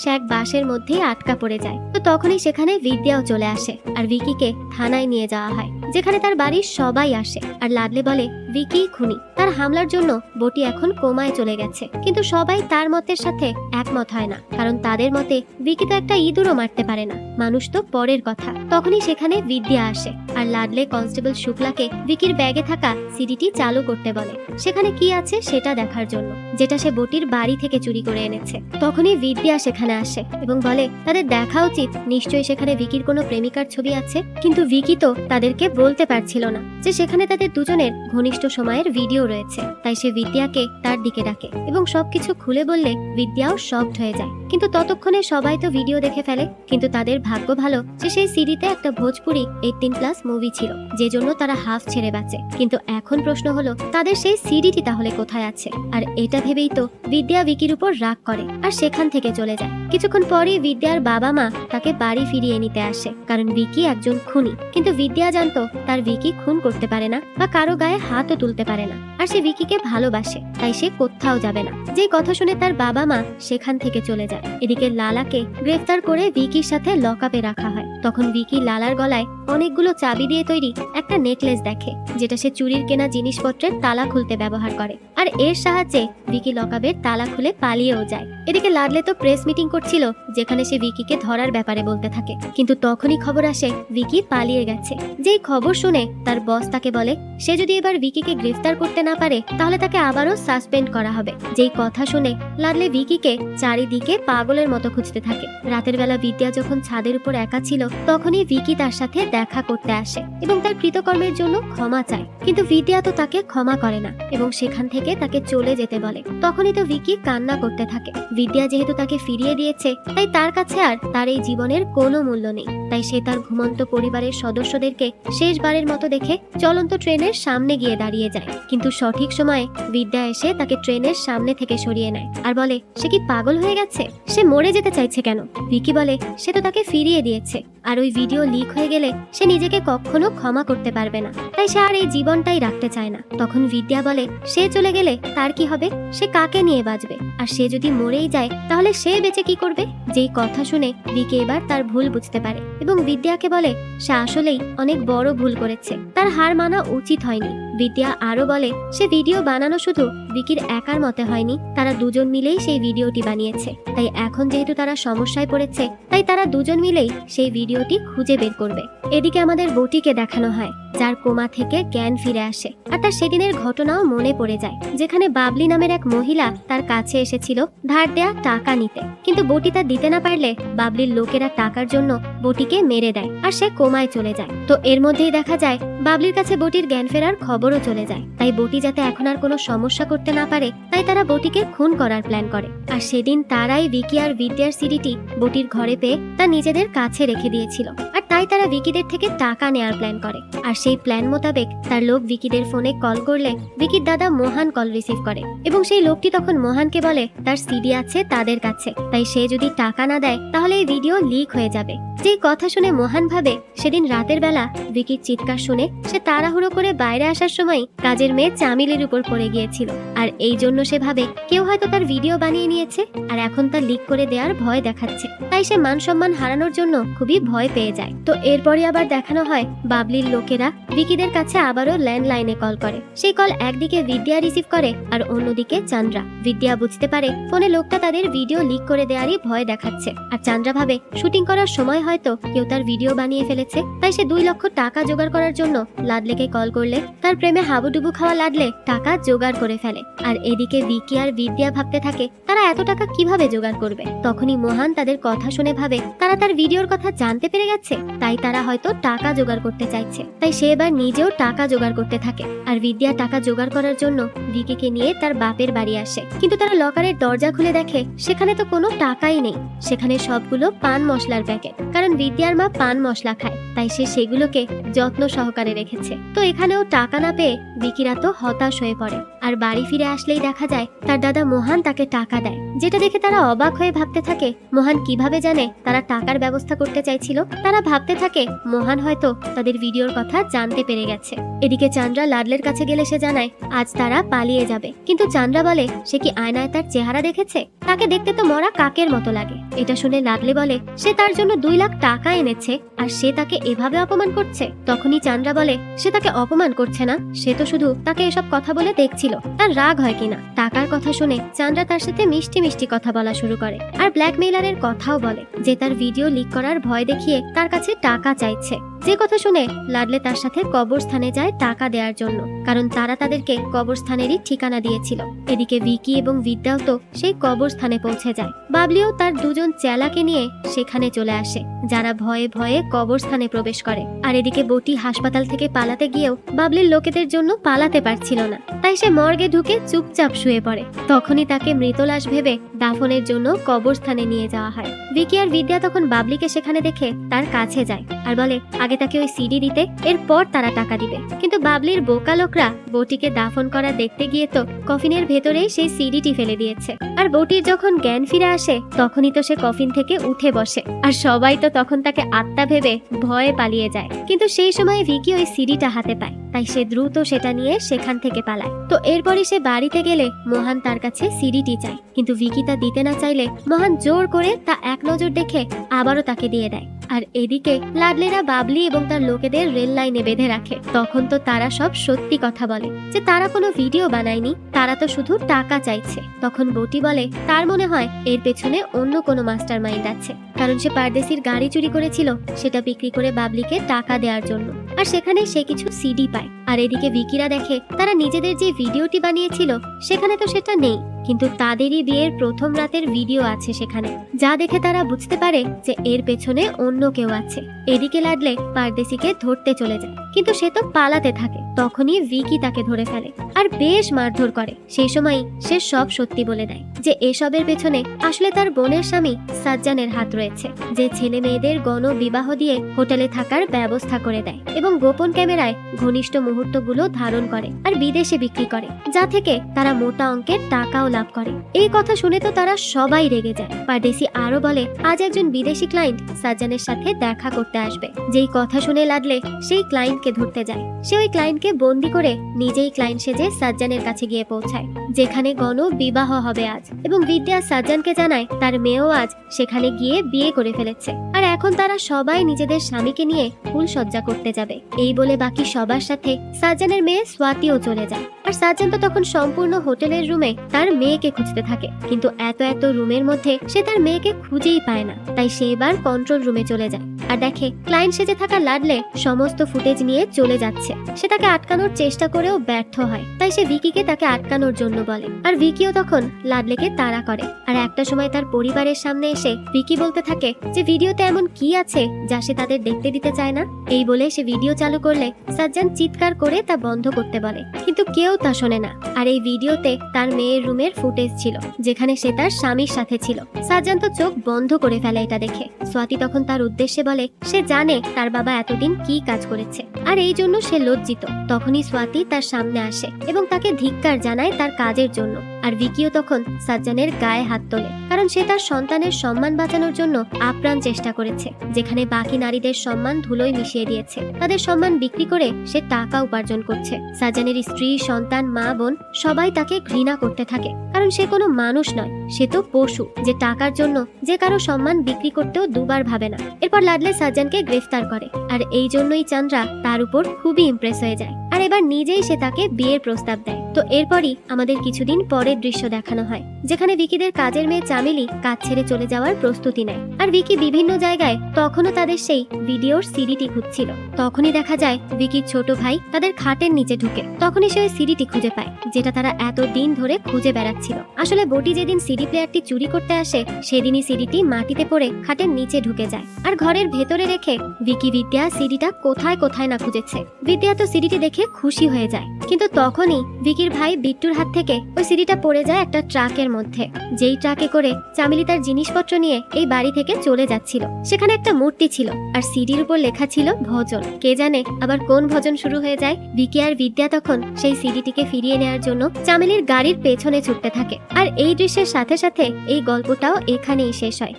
A: সে এক বাসের মধ্যেই আটকা পড়ে যায়। তো তখনই সেখানে বিদ্যাও চলে আসে আর ভিকিকে থানায় নিয়ে যাওয়া হয়, যেখানে তার বাড়ির সবাই আসে। আর লাডলে বলে, ভিকি খুনি, তার হামলার জন্য বটি এখন কোমায় চলে গেছে। কিন্তু সবাই তার মতের সাথে একমত হয় না। কারণ তাদের মতে ভিকি তো একটা ইঁদুরও মারতে পারে না। মানুষ তো পরের কথা। তখনই সেখানে বিদ্যা আসে। আর লাডলে কনস্টেবল শুক্লাকে ভিকির ব্যাগে থাকা সিডিটি চালু করতে বলে। সেখানে কি আছে সেটা দেখার জন্য। যেটা সে বটির বাড়ি থেকে চুরি করে এনেছে। তখনই বিদ্যা সেখানে আসে এবং বলে, তাদের দেখা উচিত। নিশ্চয়ই সেখানে ভিকির কোনো প্রেমিকার ছবি আছে? কিন্তু ভিকি তো তাদেরকে বলতে পারছিল না যে সেখানে তাদের দুজনের ঘনিষ্ঠ সময়ের ভিডিও রয়েছে। তাই সে বিদ্যাকে তার দিকে ডাকে এবং সবকিছু খুলে বললে বিদ্যাও শকড হয়ে যায়। কিন্তু ততক্ষণে সবাই তো ভিডিও দেখে ফেলে। কিন্তু তাদের ভাগ্য ভালো যে সেই সিডিতে একটা ভোজপুরি এইটিন প্লাস মুভি ছিল, যে জন্য তারা হাফ ছেড়ে বাঁচে। কিন্তু এখন প্রশ্ন হলো, তাদের সেই সিডিটি তাহলে কোথায় আছে? আর এটা ভেবেই তো বিদ্যা ভিকির উপর রাগ করে আর সেখান থেকে চলে যায়। কিছুক্ষণ পরেই বিদ্যার বাবা মা তাকে বাড়ি ফিরিয়ে নিতে আসে, কারণ ভিকি একজন খুনি। কিন্তু বিদ্যা জানতো তার ভিকি খুন করতে পারে না বা কারও গায়ে হাতও তুলতে পারে না। আর সে ভিকিকে ভালোবাসে, তাই সে কোথাও যাবে না। যে কথা শুনে তার বাবা মা সেখান থেকে চলে যায়। এদিকে লালাকে গ্রেফতার করে ভিকির সাথে লকআপে রাখা হয়। তখন ভিকি লালার গলায় অনেকগুলো চাবি দিয়ে তৈরি একটা নেকলেস দেখে, যেটা সে চুরির কেনা জিনিসপত্রের তালা খুলতে ব্যবহার করে। আর এর সাহায্যে ভিকি লকআপের তালা খুলে পালিয়েও যায়। এদিকে লাডলে তো প্রেস মিটিং করছিল, যেখানে সে ভিকিকে ধরার ব্যাপারে বলতে থাকে। কিন্তু তখনই খবর আসে, ভিকি পালিয়ে গেছে। যেই খবর শুনে তার বস তাকে বলে, সে যদি এবার ভিকিকে গ্রেফতার করতে না পারে, তাহলে তাকে আবারও সাসপেন্ড করা হবে। যেই কথা শুনে লাডলে ভিকিকে চারিদিকে পাগলের মতো খুঁজতে থাকে। রাতের বেলা বিদ্যা যখন ছাদের উপর একা ছিল, তখনই ভিকি তার সাথে দেখা করতে আসে এবং তার কৃতকর্মের জন্য ক্ষমা চায়। কিন্তু বিদ্যা তো তাকে ক্ষমা করে না এবং সেখান থেকে তাকে চলে যেতে বলে। তখনই তো ভিকি কান্না করতে থাকে। বিদ্যা যেহেতু তাকে ফিরিয়ে দিয়েছে, তাই তার কাছে আর তার এই জীবনের কোনো মূল্য নেই। তাই সে তার ঘুমন্ত পরিবারের সদস্যদেরকে শেষবারের মতো দেখে চলন্ত ট্রেনের সামনে গিয়ে দাঁড়িয়ে যায়। কিন্তু সঠিক সময়ে বিদ্যা এসে তাকে ট্রেনের সামনে থেকে সরিয়ে নেয় আর বলে, সে কি পাগল হয়ে গেছে? সে মরে যেতে চাইছে কেন? ভিকি বলে, সে তো তাকে ফিরিয়ে দিয়েছে। আর ওই ভিডিও লিক হয়ে গেলে সে নিজেকে কখনো ক্ষমা করতে পারবে না। তাই সে আর এই জীবনটাই রাখতে চায় না। তখন বিদ্যা বলে, সে চলে গেলে তার কি হবে? সে কাকে নিয়ে বাঁচবে আর সে যদি মরেই যায়, তাহলে সে বেঁচে কি করবে? যেই কথা শুনে বিকে এবার তার ভুল বুঝতে পারে এবং বিদ্যাকে বলে, সে আসলেই অনেক বড় ভুল করেছে। তার হার মানা উচিত হয়নি। বিদ্যা আরও বলে, সে ভিডিও বানানো শুধু ভিকির একার মতে হয়নি, তারা দুজন মিলেই সেই ভিডিওটি বানিয়েছে। তাই এখন যেহেতু তারা সমস্যায় পড়েছে, তাই তারা দুজন মিলেই সেই ভিডিওটি খুঁজে বের করবে। এদিকে আমাদের বটিকে দেখানো হয়, যার কোমা থেকে জ্ঞান ফিরে আসে, আর তার সেদিনের ঘটনাও মনে পড়ে যায়, যেখানে বাবলি নামের এক মহিলা তার কাছে এসেছিল ধার দেয়া টাকা নিতে। কিন্তু বটি তা দিতে না পারলে বাবলির লোকেরা টাকার জন্য বটিকে মেরে দেয়, আর সে কোমায় চলে যায়। তো এর মধ্যেই দেখা যায়, বাবলির কাছে বটির জ্ঞান ফেরার খবরও চলে যায়। তাই বটি যাতে এখন আর কোনো সমস্যা করতে না পারে, তাই তারা বটিকে খুন করার প্ল্যান করে। আর সেদিন তারাই ভিকি আর বিদ্যার সিডিটি বটির ঘরে পেয়ে তা নিজেদের কাছে রেখে দিয়েছিল। আর তাই তারা ভিকিদের থেকে টাকা নেয়ার প্ল্যান করে। আর সেই প্ল্যান মোতাবেক তার লোক ভিকিদের ফোনে কল করলে ভিকির দাদা মোহান কল রিসিভ করে। এবং সেই লোকটি তখন মোহানকে বলে, তার সিডি আছে তাদের কাছে। তাই সে যদি টাকা না দেয়, তাহলে এই ভিডিও লিক হয়ে যাবে। যেই কথা শুনে মোহান ভাবে সেদিন রাতের বেলা ভিকির চিৎকার শুনে সে তাড়াহুড়ো করে বাইরে আসার সময় কাজের মেয়ে চামিলের উপর পড়ে গিয়েছিল। আর এই জন্য সে ভাবে কেউ হয়তো তার ভিডিও বানিয়ে নিয়েছে আর এখন তা লিক করে দেওয়ার ভয় দেখাচ্ছে। তাই সে মান সম্মান হারানোর জন্য খুবই ভয় পেয়ে যায়। তো এরপরে আবার দেখানো হয় বাবলির লোকেরা ভিকিদের কাছে আবারও ল্যান্ডলাইনে কল করে। সেই কল একদিকে বিদ্যা রিসিভ করে আর অন্যদিকে চান্দ্রা। বিদ্যা বুঝতে পারে ফোনে লোকটা তাদের ভিডিও লিক করে দেয়ারই ভয় দেখাচ্ছে। আর চান্দ্রা ভাবে, শুটিং করার সময় হয়তো কেউ তার ভিডিও বানিয়ে ফেলেছে। তাই সে দুই লক্ষ টাকা জোগাড় করার জন্য লাডলেকে কল করলে। তার প্রেমে হাবুডুবু খাওয়া লাডলে টাকা জোগাড় করে ফেলে। আর এদিকে ভিকি আর বিদ্যা ভাবতে থাকে, তারা এত টাকা কীভাবে জোগাড় করবে? তখনই মোহন তাদের কথা শুনে ভাবে, তারা তার ভিডিওর কথা জানতে পেরে গেছে? তাই তারা হয়তো টাকা জোগাড় করতে চাইছে। তাই সে এবার নিজেও টাকা জোগাড় করতে থাকে। আর বিদ্যা টাকা জোগাড় করার জন্য ভিকিকে নিয়ে তার বাপের বাড়ি আসে। কিন্তু তারা লকারের দরজা খুলে দেখে, সেখানে তো কোনো টাকাই নেই। সেখানে সবগুলো পান মশলার প্যাকেট। কারণ বিদ্যার মা পান মশলা খায়, তাই সে সেগুলোকে যত্ন সহকারে রেখেছে। তো এখানেও টাকা না পেয়ে বিকিরা তো হতাশ হয়ে পড়ে। আর বাড়ি ফিরে আসলেই দেখা যায়, তার দাদা মোহন তাকে টাকা দেয়। যেটা দেখে তারা অবাক হয়ে ভাবতে থাকে, মোহন কীভাবে জানে তারা টাকার ব্যবস্থা করতে চাইছিল? তারা ভাবতে থাকে, মোহন হয়তো তাদের ভিডিওর কথা জানতে পেরে গেছে। এদিকে চান্দ্রা লাডলের কাছে গেলে সে জানায়, আজ তারা পালিয়ে যাবে। কিন্তু চান্দ্রা বলে, সে কি আয়নায় তার চেহারা দেখেছে? তাকে দেখতে তো মরা কাকের মতো লাগে। এটা শুনে লাডলে বলে, সে তার জন্য দুই লাখ টাকা এনেছে, আর সে তাকে এভাবে অপমান করছে। তখনই চান্দ্রা বলে, সে তাকে অপমান করছে না, সে তো শুধু তাকে এসব কথা বলে দেখছিল। তার রাগ হয় কিনা? টাকার কথা শুনে চান্দ্রা তার সাথে মিষ্টি মিষ্টি কথা বলা শুরু করে। আর ব্ল্যাকমেইলারের কথাও বলে, যে তার ভিডিও লিক করার ভয় দেখিয়ে তার কাছে টাকা চাইছে। যে কথা শুনে লাডলে তার সাথে কবরস্থানে যায় টাকা দেওয়ার জন্য, কারণ তারা তাদেরকে কবরস্থানেরই ঠিকানা দিয়েছিল। এদিকে ভিকি এবং বিদ্যাও তো সেই কবরস্থানে পৌঁছে যায়। বাবলিও তার দুজন চেলাকে নিয়ে সেখানে চলে আসে, যারা ভয়ে ভয়ে কবরস্থানে প্রবেশ করে। আর এদিকে বটি হাসপাতাল থেকে পালাতে গিয়েও বাবলির লোকেদের জন্য পালাতে পারছিল না। তাই সে মর্গে ঢুকে চুপচাপ শুয়ে পড়ে। তখনই তাকে মৃত লাশ ভেবে দাফনের জন্য কবরস্থানে নিয়ে যাওয়া হয়। ভিকি আর বিদ্যা তখন বাবলিকে সেখানে দেখে তার কাছে যায় আর বলে, আগে তাকে ওই সিডি দিতে, এরপর তারা টাকা দিবে। কিন্তু বাবলির বোকা লোকরা বটিকে দাফন করা দেখতে গিয়ে তো কফিনের ভেতরেই সেই সিডিটি ফেলে দিয়েছে। আর বটির যখন জ্ঞান ফিরে আসে, তখনই তো সে কফিন থেকে উঠে বসে। আর সবাই তো তখন তাকে আত্মা ভেবে ভয়ে পালিয়ে যায়। কিন্তু সেই সময় ভিকি ওই সিডিটা হাতে পায়। তাই সে দ্রুত সেটা নিয়ে সেখান থেকে পালায়। তো এরপরই সে বাড়িতে গেলে মহান তার কাছে সিডিটি চায়। কিন্তু ভিকি তা দিতে না চাইলে মহান জোর করে তা এক নজর দেখে আবারও তাকে দিয়ে দেয়। আর এদিকে লাডলেরা, বাবলি এবং তার লোকেদের রেল লাইনে বেঁধে রাখে। তখন তো তারা সব সত্যি কথা বলে যে তারা কোনো ভিডিও বানায়নি, তারা তো শুধু টাকা চাইছে। তখন বটি বলে, তার মনে হয় এর পেছনে অন্য কোনো মাস্টার মাইন্ড আছে। কারণ সে পারদেশির গাড়ি চুরি করেছিল, সেটা বিক্রি করে বাবলিকে টাকা দেওয়ার জন্য। আর সেখানে সে কিছু সিডি পায়। আর এদিকে ভিকিরা দেখে তারা নিজেদের যে ভিডিওটি বানিয়েছিল সেখানে তো সেটা নেই। কিন্তু তাদেরই বিয়ের প্রথম রাতের ভিডিও আছে সেখানে, যা দেখে তারা বুঝতে পারে যে এর পেছনে অন্য কেউ আছে। এদিকে লাডলে পারদেশিকে ধরতে চলে যায়, কিন্তু সে তো পালাতে থাকে। তখনই ভিকি তাকে ধরে ফেলে আর বেশ মারধর করে। সেই সময় সে সব সত্যি বলে দেয় যে এসবের পেছনে আসলে তার বোনের স্বামী সাজ্জানের হাত রয়েছে, যে ছেলে মেয়েদের গণ বিবাহ দিয়ে হোটেলে থাকার ব্যবস্থা করে দেয় এবং গোপন ক্যামেরায় ঘনিষ্ঠ মুহূর্তগুলো ধারণ করে আর বিদেশে বিক্রি করে, যা থেকে তারা মোটা অঙ্কের টাকাও লাভ করে। এই কথা শুনে তো তারা সবাই রেগে যায়। পারদেশি আরও বলে, আজ একজন বিদেশি ক্লায়েন্ট সাজ্জানের সাথে দেখা করতে আসবে। যেই কথা শুনে লাগলে সেই ক্লায়েন্টকে ধরতে যায়। সে ওই ক্লায়েন্টকে বন্দি করে নিজেই ক্লায়েন্ট সেজে সাজ্জানের কাছে গিয়ে পৌঁছায়। যেখানে গণ বিবাহ হবে আজ। এবং বিদ্যা সাজ্জানকে জানায়, তার মেয়েও আজ সেখানে গিয়ে বিয়ে করে ফেলেছে। আর এখন তারা সবাই নিজেদের স্বামীকে নিয়ে ফুল সজ্জা করতে যাবে। এই বলে বাকি সবার সাথে সাজ্জানের মেয়ে স্বাতিও চলে যায়। আর সাজ্জান তো তখন সম্পূর্ণ হোটেলের রুমে তার মেয়েকে খুঁজতে থাকে। কিন্তু এত এত রুমের মধ্যে সে তার মেয়েকে খুঁজেই পায় না। তাই সে এবার কন্ট্রোল রুমে চলে যায়। আর দেখে ক্লায়েন্ট সেজে থাকা লাডলে সমস্ত ফুটেজ নিয়ে চলে যাচ্ছে। সে তাকে আটকানোর চেষ্টা করেও ব্যর্থ হয়। তাই সে ভিকিকে তাকে আটকানোর জন্য বলে। আর ভিকিও তখন লাডলেকে তাড়া করে। আর একটা সময় তার পরিবারের সামনে এসে ভিকি বলতে থাকে যে, ভিডিওতে এমন কি আছে যা সে তাদের দেখতে দিতে চায় না? এই বলে সে ভিডিও চালু করলে সাজ্জান চিৎকার করে তা বন্ধ করতে বলে। কিন্তু কেউ তা শোনে না। আর এই ভিডিওতে তার মেয়ের রুমের ফুটেজ ছিল, যেখানে সে তার স্বামীর সাথে ছিল। সাজ্জান তো চোখ বন্ধ করে ফেলে এটা দেখে। সোয়াতি তখন তার উদ্দেশ্যে বলে, সে জানে তার বাবা এতদিন কি কাজ করেছে। আর এই জন্য সে লজ্জিত। তখনই সোয়াতি তার সামনে আসে এবং তাকে ধিক্কার জানায় তার কাজের জন্য। আর ভিকিও তখন সাজ্জানের গায়ে হাত তোলে, কারণ সে তার সন্তানের সম্মান বাঁচানোর জন্য আপ্রাণ চেষ্টা করেছে, যেখানে বাকি নারীদের সম্মান ধুলোয় মিশিয়ে দিয়েছে। তাদের সম্মান বিক্রি করে সে টাকা উপার্জন করছে। সাজ্জানের স্ত্রী, সন্তান, মা, বোন সবাই তাকে ঘৃণা করতে থাকে, কারণ সে কোনো মানুষ নয়, সে তো পশু, যে টাকার জন্য যে কারও সম্মান বিক্রি করতেও দুবার ভাবে না। এরপর লাডলে সাজ্জানকে গ্রেফতার করে, আর এই জন্যই চান্দ্রা তার উপর খুবই ইমপ্রেস হয়ে যায়। আর এবার নিজেই সে তাকে বিয়ের প্রস্তাব দেয়। তো এরপরই আমাদের কিছুদিন পরের দৃশ্য দেখানো হয়, যেখানে ভিকিদের কাজের মেয়ে চামেলি কাজ ছেড়ে চলে যাওয়ার প্রস্তুতি নেয়। আর ভিকি বিভিন্ন জায়গায় তখনও তাদের সেই ভিডিওর সিডিটি খুঁজছিল। তখনই দেখা যায় ভিকির ছোট ভাই তাদের খাটের নিচে ঢুকে। তখনই সে সিডিটি খুঁজে পায়, যেটা তারা এত দিন ধরে খুঁজে বেড়াচ্ছিল। আসলে বটি যেদিন সিডি প্লেয়ারটি চুরি করতে আসে, সেদিনই সিডিটি মাটিতে পড়ে খাটের নিচে ঢুকে যায়। আর ঘরের ভেতরে রেখে ভিকি বিদ্যা সিডিটা কোথায় কোথায় না খুঁজেছে। বিদ্যা তো সিডিটি দেখে খুশি হয়ে যায়। কিন্তু তখনই ভিকির ভাই বিট্টুর হাত থেকে ওই সিডিটা পড়ে যায় একটা ট্রাকের মধ্যে। যেই ট্রাকে করে চামিলি তার জিনিসপত্র নিয়ে এই বাড়ি থেকে চলে যাচ্ছিল। সেখানে একটা মূর্তি ছিল আর সিডির উপর লেখা ছিল ভজন। কে জানে আবার কোন ভজন শুরু হয়ে যায়। ভিকি আর বিদ্যা তখন সেই সিডিটিকে ফিরিয়ে নেওয়ার জন্য চামেলির গাড়ির পেছনে ছুটতে থাকে। আর এই দৃশ্যের সাথে সাথে এই গল্পটাও এখানেই শেষ হয়।